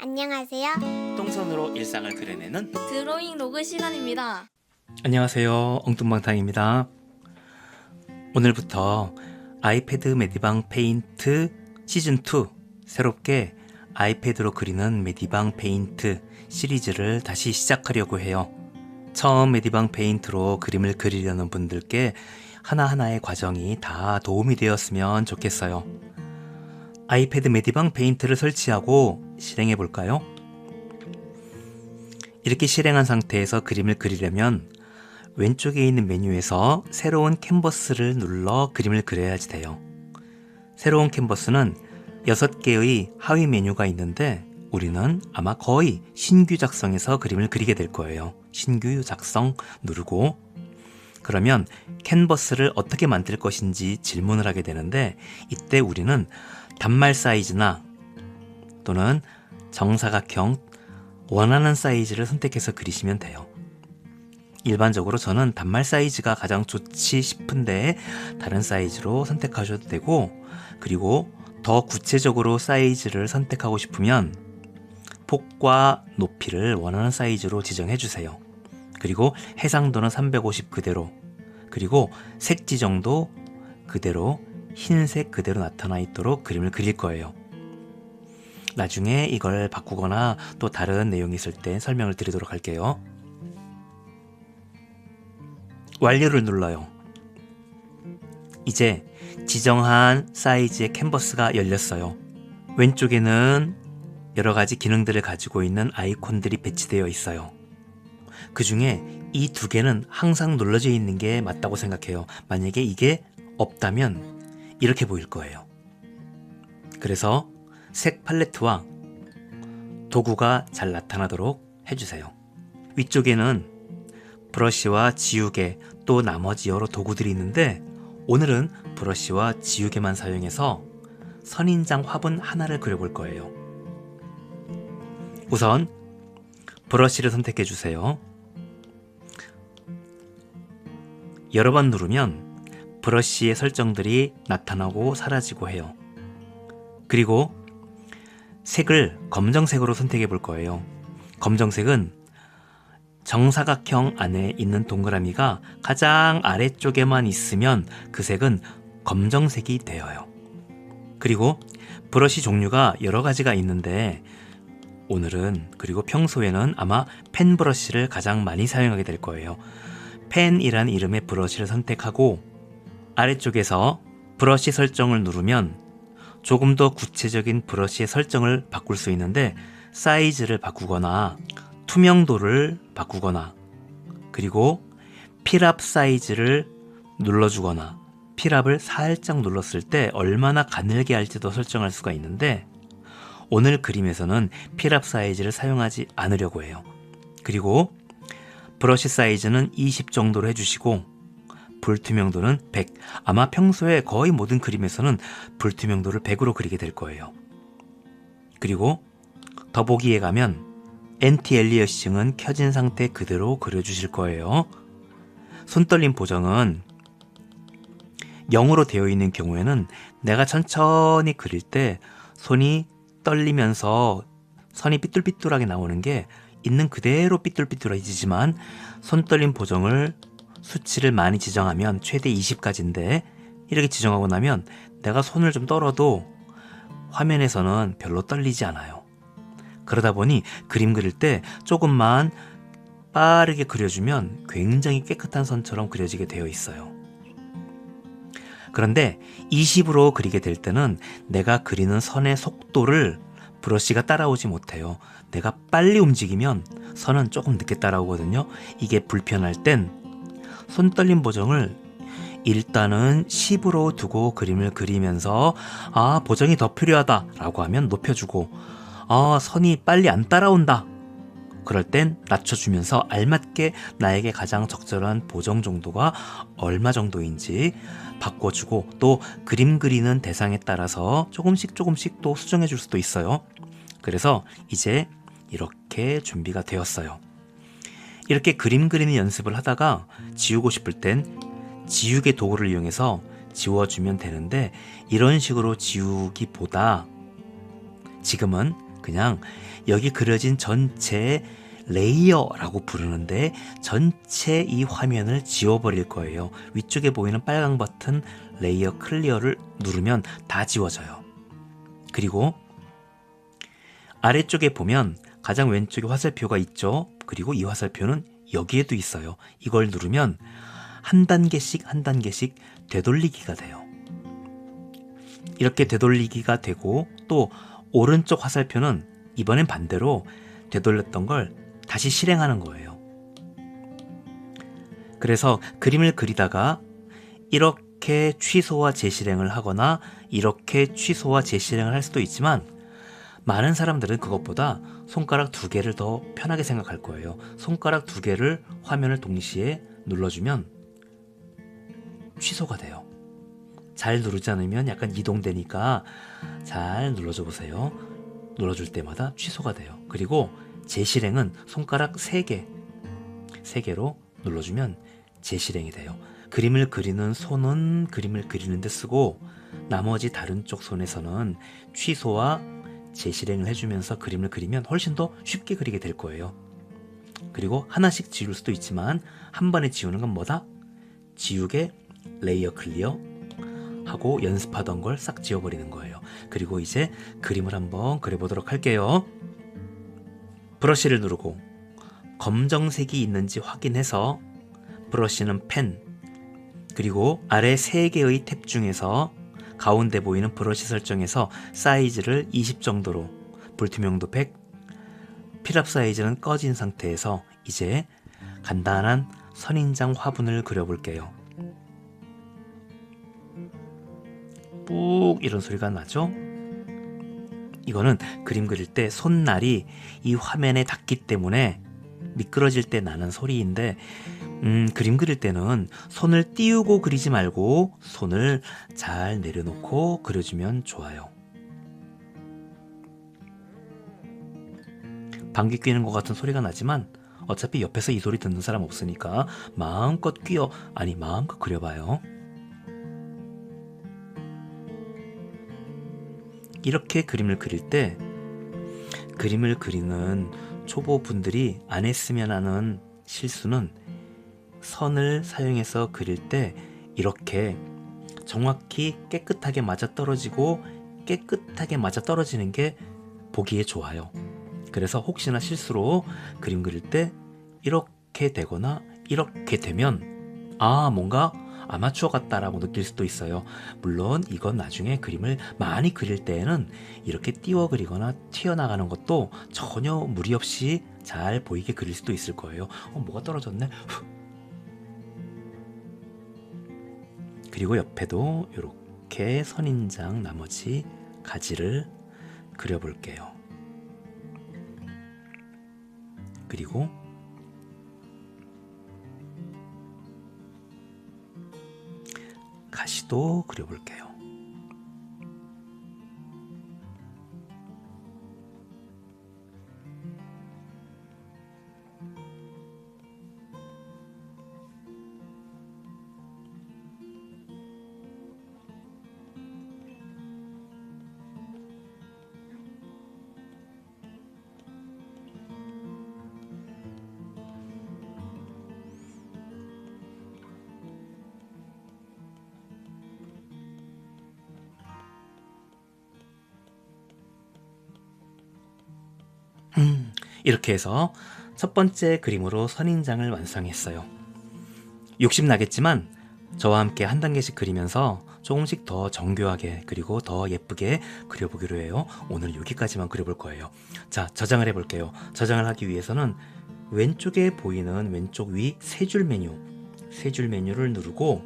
안녕하세요. 똥손으로 일상을 그려내는 드로잉 로그 시간입니다. 안녕하세요. 엉뚱방탕입니다. 오늘부터 아이패드 메디방 페인트 시즌2 새롭게 아이패드로 그리는 메디방 페인트 시리즈를 다시 시작하려고 해요. 처음 메디방 페인트로 그림을 그리려는 분들께 하나하나의 과정이 다 도움이 되었으면 좋겠어요. 아이패드 메디방 페인트를 설치하고 실행해 볼까요? 이렇게 실행한 상태에서 그림을 그리려면 왼쪽에 있는 메뉴에서 새로운 캔버스를 눌러 그림을 그려야지 돼요. 새로운 캔버스는 6개의 하위 메뉴가 있는데 우리는 아마 거의 신규 작성에서 그림을 그리게 될 거예요. 신규 작성 누르고 그러면 캔버스를 어떻게 만들 것인지 질문을 하게 되는데 이때 우리는 단말 사이즈나 또는 정사각형 원하는 사이즈를 선택해서 그리시면 돼요. 일반적으로 저는 단말 사이즈가 가장 좋지 싶은데 다른 사이즈로 선택하셔도 되고 그리고 더 구체적으로 사이즈를 선택하고 싶으면 폭과 높이를 원하는 사이즈로 지정해 주세요. 그리고 해상도는 350 그대로 그리고 색 지정도 그대로 흰색 그대로 나타나 있도록 그림을 그릴 거예요. 나중에 이걸 바꾸거나 또 다른 내용이 있을 때 설명을 드리도록 할게요. 완료를 눌러요. 이제 지정한 사이즈의 캔버스가 열렸어요. 왼쪽에는 여러 가지 기능들을 가지고 있는 아이콘들이 배치되어 있어요. 그 중에 이 두 개는 항상 눌러져 있는 게 맞다고 생각해요. 만약에 이게 없다면 이렇게 보일 거예요. 그래서 색 팔레트와 도구가 잘 나타나도록 해주세요. 위쪽에는 브러쉬와 지우개 또 나머지 여러 도구들이 있는데 오늘은 브러쉬와 지우개만 사용해서 선인장 화분 하나를 그려볼 거예요. 우선 브러쉬를 선택해 주세요. 여러 번 누르면 브러쉬의 설정들이 나타나고 사라지고 해요. 그리고 색을 검정색으로 선택해 볼 거예요. 검정색은 정사각형 안에 있는 동그라미가 가장 아래쪽에만 있으면 그 색은 검정색이 되어요. 그리고 브러쉬 종류가 여러 가지가 있는데 오늘은 그리고 평소에는 아마 펜 브러쉬를 가장 많이 사용하게 될 거예요. 펜이란 이름의 브러쉬를 선택하고 아래쪽에서 브러쉬 설정을 누르면 조금 더 구체적인 브러쉬의 설정을 바꿀 수 있는데 사이즈를 바꾸거나 투명도를 바꾸거나 그리고 필압 사이즈를 눌러주거나 필압을 살짝 눌렀을 때 얼마나 가늘게 할지도 설정할 수가 있는데 오늘 그림에서는 필압 사이즈를 사용하지 않으려고 해요. 그리고 브러쉬 사이즈는 20 정도로 해주시고 불투명도는 100. 아마 평소에 거의 모든 그림에서는 불투명도를 100으로 그리게 될 거예요. 그리고 더보기에 가면 엔티 엘리어싱은 켜진 상태 그대로 그려주실 거예요. 손떨림 보정은 0으로 되어 있는 경우에는 내가 천천히 그릴 때 손이 떨리면서 선이 삐뚤삐뚤하게 나오는 게 있는 그대로 삐뚤삐뚤해지지만 손떨림 보정을 수치를 많이 지정하면 최대 20까지인데 이렇게 지정하고 나면 내가 손을 좀 떨어도 화면에서는 별로 떨리지 않아요. 그러다 보니 그림 그릴 때 조금만 빠르게 그려주면 굉장히 깨끗한 선처럼 그려지게 되어 있어요. 그런데 20으로 그리게 될 때는 내가 그리는 선의 속도를 브러쉬가 따라오지 못해요. 내가 빨리 움직이면 선은 조금 늦게 따라오거든요. 이게 불편할 땐 손떨림 보정을 일단은 10으로 두고 그림을 그리면서 아 보정이 더 필요하다 라고 하면 높여주고 아 선이 빨리 안 따라온다 그럴 땐 낮춰주면서 알맞게 나에게 가장 적절한 보정 정도가 얼마 정도인지 바꿔주고 또 그림 그리는 대상에 따라서 조금씩 조금씩 또 수정해 줄 수도 있어요. 그래서 이제 이렇게 준비가 되었어요. 이렇게 그림 그리는 연습을 하다가 지우고 싶을 땐 지우개 도구를 이용해서 지워주면 되는데 이런 식으로 지우기보다 지금은 그냥 여기 그려진 전체 레이어라고 부르는데 전체 이 화면을 지워버릴 거예요. 위쪽에 보이는 빨강 버튼 레이어 클리어를 누르면 다 지워져요. 그리고 아래쪽에 보면 가장 왼쪽에 화살표가 있죠. 그리고 이 화살표는 여기에도 있어요. 이걸 누르면 한 단계씩 한 단계씩 되돌리기가 돼요. 이렇게 되돌리기가 되고 또 오른쪽 화살표는 이번엔 반대로 되돌렸던 걸 다시 실행하는 거예요. 그래서 그림을 그리다가 이렇게 취소와 재실행을 하거나 이렇게 취소와 재실행을 할 수도 있지만 많은 사람들은 그것보다 손가락 두 개를 더 편하게 생각할 거예요. 손가락 두 개를 화면을 동시에 눌러주면 취소가 돼요. 잘 누르지 않으면 약간 이동되니까 잘 눌러줘 보세요. 눌러줄 때마다 취소가 돼요. 그리고 재실행은 손가락 3개, 3개로 눌러주면 재실행이 돼요. 그림을 그리는 손은 그림을 그리는데 쓰고 나머지 다른 쪽 손에서는 취소와 재실행을 해주면서 그림을 그리면 훨씬 더 쉽게 그리게 될 거예요. 그리고 하나씩 지울 수도 있지만 한 번에 지우는 건 뭐다? 지우개 레이어 클리어 하고 연습하던 걸 싹 지워버리는 거예요. 그리고 이제 그림을 한번 그려보도록 할게요. 브러쉬를 누르고 검정색이 있는지 확인해서 브러쉬는 펜 그리고 아래 3개의 탭 중에서 가운데 보이는 브러쉬 설정에서 사이즈를 20 정도로 불투명도 100 필압 사이즈는 꺼진 상태에서 이제 간단한 선인장 화분을 그려볼게요. 뿍 이런 소리가 나죠? 이거는 그림 그릴 때 손날이 이 화면에 닿기 때문에 미끄러질 때 나는 소리인데 음, 그림 그릴 때는 손을 띄우고 그리지 말고 손을 잘 내려놓고 그려주면 좋아요. 방귀 뀌는 것 같은 소리가 나지만 어차피 옆에서 이 소리 듣는 사람 없으니까 마음껏 끼어 아니 마음껏 그려봐요. 이렇게 그림을 그릴 때 그림을 그리는 초보분들이 안 했으면 하는 실수는 선을 사용해서 그릴 때 이렇게 정확히 깨끗하게 맞아 떨어지고 깨끗하게 맞아 떨어지는 게 보기에 좋아요. 그래서 혹시나 실수로 그림 그릴 때 이렇게 되거나 이렇게 되면 아 뭔가 아마추어 같다라고 느낄 수도 있어요. 물론 이건 나중에 그림을 많이 그릴 때에는 이렇게 띄워 그리거나 튀어나가는 것도 전혀 무리 없이 잘 보이게 그릴 수도 있을 거예요. 어, 뭐가 떨어졌네? 그리고 옆에도 이렇게 선인장 나머지 가지를 그려볼게요. 그리고 가시도 그려볼게요. 이렇게 해서 첫 번째 그림으로 선인장을 완성했어요. 욕심 나겠지만 저와 함께 한 단계씩 그리면서 조금씩 더 정교하게 그리고 더 예쁘게 그려보기로 해요. 오늘 여기까지만 그려볼 거예요. 자, 저장을 해볼게요. 저장을 하기 위해서는 왼쪽에 보이는 왼쪽 위 세 줄 메뉴, 세 줄 메뉴를 누르고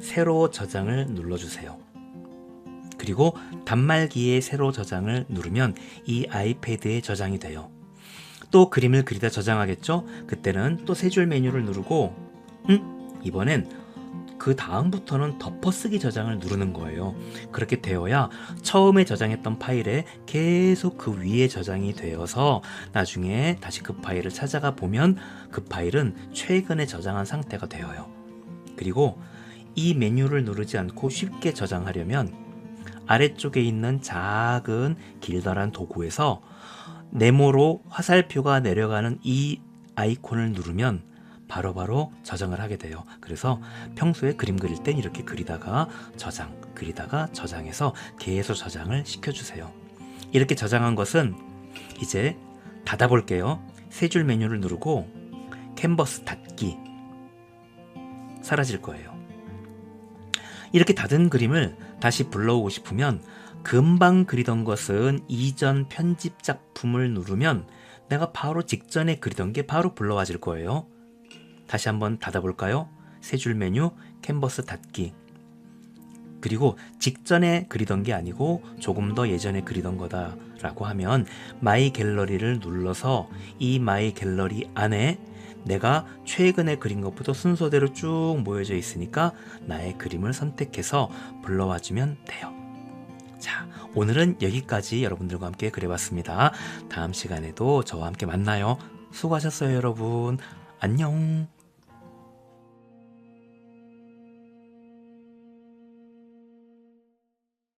새로 저장을 눌러주세요. 그리고 단말기에 새로 저장을 누르면 이 아이패드에 저장이 돼요. 또 그림을 그리다 저장하겠죠? 그때는 또 세 줄 메뉴를 누르고 음? 이번엔 그 다음부터는 덮어쓰기 저장을 누르는 거예요. 그렇게 되어야 처음에 저장했던 파일에 계속 그 위에 저장이 되어서 나중에 다시 그 파일을 찾아가 보면 그 파일은 최근에 저장한 상태가 되어요. 그리고 이 메뉴를 누르지 않고 쉽게 저장하려면 아래쪽에 있는 작은 길다란 도구에서 네모로 화살표가 내려가는 이 아이콘을 누르면 바로 바로 저장을 하게 돼요. 그래서 평소에 그림 그릴 땐 이렇게 그리다가 저장, 그리다가 저장해서 계속 저장을 시켜주세요. 이렇게 저장한 것은 이제 닫아볼게요. 세 줄 메뉴를 누르고 캔버스 닫기 사라질 거예요. 이렇게 닫은 그림을 다시 불러오고 싶으면 금방 그리던 것은 이전 편집 작품을 누르면 내가 바로 직전에 그리던 게 바로 불러와질 거예요. 다시 한번 닫아볼까요? 세 줄 메뉴 캔버스 닫기 그리고 직전에 그리던 게 아니고 조금 더 예전에 그리던 거다라고 하면 마이 갤러리를 눌러서 이 마이 갤러리 안에 내가 최근에 그린 것부터 순서대로 쭉 모여져 있으니까 나의 그림을 선택해서 불러와 주면 돼요. 자, 오늘은 여기까지 여러분들과 함께 그려봤습니다. 다음 시간에도 저와 함께 만나요. 수고하셨어요, 여러분. 안녕.